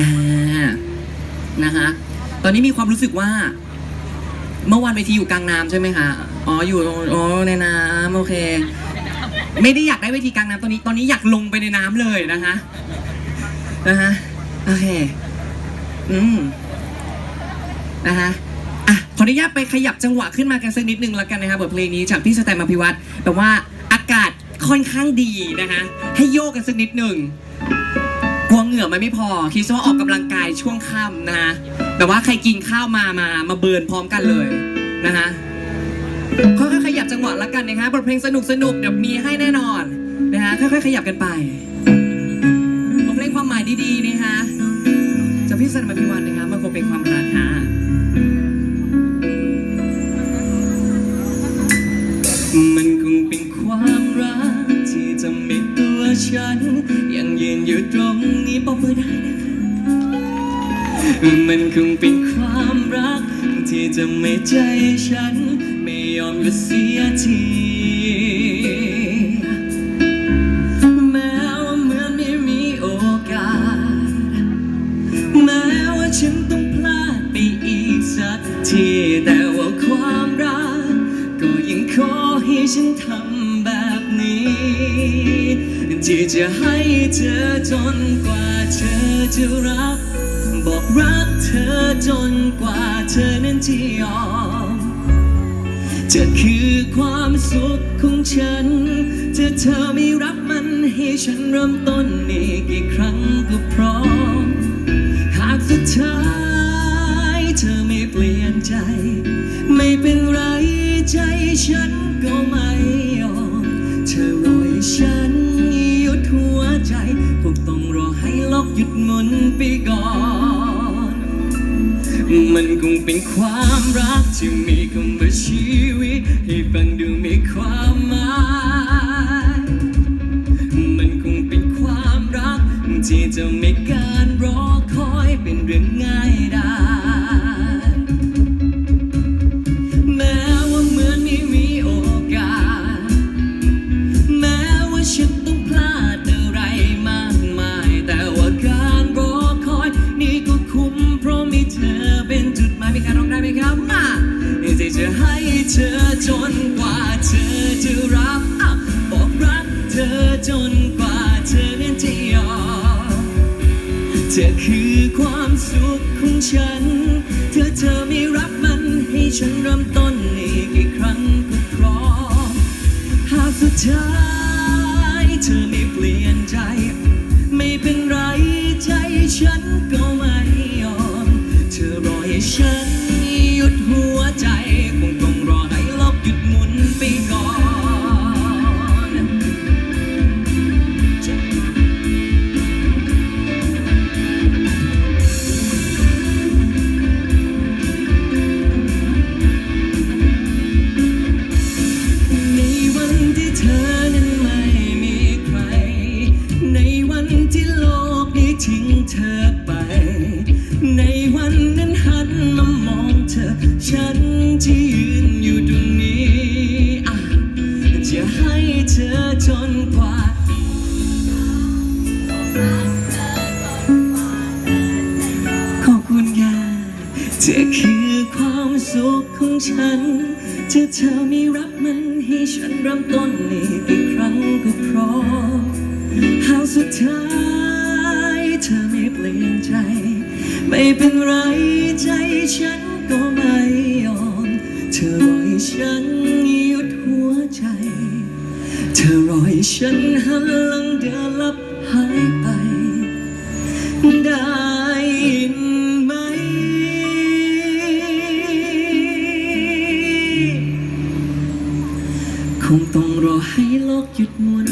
อ่านะฮะตอนนี้มีความรู้สึกว่า เมื่อวานเวทีอยู่กลางน้ำใช่ไหมคะอ๋ออยู่อ๋อในน้ำโอเค ไม่ได้อยากได้เวทีกลางน้ำตอนนี้ตอนนี้อยากลงไปในน้ำเลยนะคะนะฮะโอเคอืมนะคะอะขออนุญาตไปขยับจังหวะขึ้นมากันสักนิดนึงแล้วกันนะครับบทเพลงนี้จากพี่สแตมอภิวัตรแต่ว่าอากาศค่อนข้างดีนะคะ ให้โยกกันสักนิดหนึ่ง กลัวเหงื่อมันไม่พอ คิดซะว่าออกกำลังกายช่วงค่ำนะฮะแต่ว่าใครกินข้าวมามามาเบิร์นพร้อมกันเลยนะฮะค่อยๆขยับจังหวะล้วกันนะคะบทเพลงสนุกสนุกเดี๋ยวมีให้แน่นอนนะฮะค่อยๆขยับกันไปบทเพลงความหมายดีๆนะคะจากพี่สแตมอภิวัตรนะคะมันคงเป็นความรักค่ะมันคงเป็นความรักที่จะมีตัวฉัน ยังยืนอยู่ตรง มือได้นะคะ มันคงเป็นความรัก ที่จะไม่ใจฉัน ไม่ยอมหยุดเสียที แม้ว่าเหมือนไม่มีโอกาส แม้ว่าฉันต้องพลาดไปอีกสักทีแต่ว่าความรัก ก็ยังขอให้ฉันทำแบบนี้ ที่จะให้เธอจนกว่าเธอจะรัก บอกรักเธอจนกว่าเธอนั้นจะยอมจะคือความสุขของฉัน จะเธอไม่รับมันให้ฉันเริ่มต้นอีกกี่ครั้ง หยุดหมุนไปก่อน มันคงเป็นความรักที่มีคำว่าชีวิต ให้ฟังดูมีความหมาย มันคงเป็นความรักที่จะไม่ เธอจนกว่าเธอจะรับอะบอกรักเธอจนกว่าเธอนั้นจะยอมเธอคือความสุขของฉัน เธอเธอไม่รับมันให้ฉันเริ่มต้นอีกกี่ครั้งก็พร้อมหากสุดท้ายเธอไม่เปลี่ยนใจ ไม่เป็นไรใจฉันก็ไม่ยอม เธอรอให้ฉัน เธอคือความสุขของฉันถ้าเธอไม่รับมันให้ฉันเริ่มต้นอีกกี่ครั้งก็พร้อมหากสุดท้ายเธอไม่เปลี่ยนใจ ไม่เป็นไรใจฉันก็ไม่ยอม เธอรอให้ฉันหยุดหัวใจ เธอรอให้ฉันหันหลังเดิน คงต้องรอให้โลกหยุดหมุน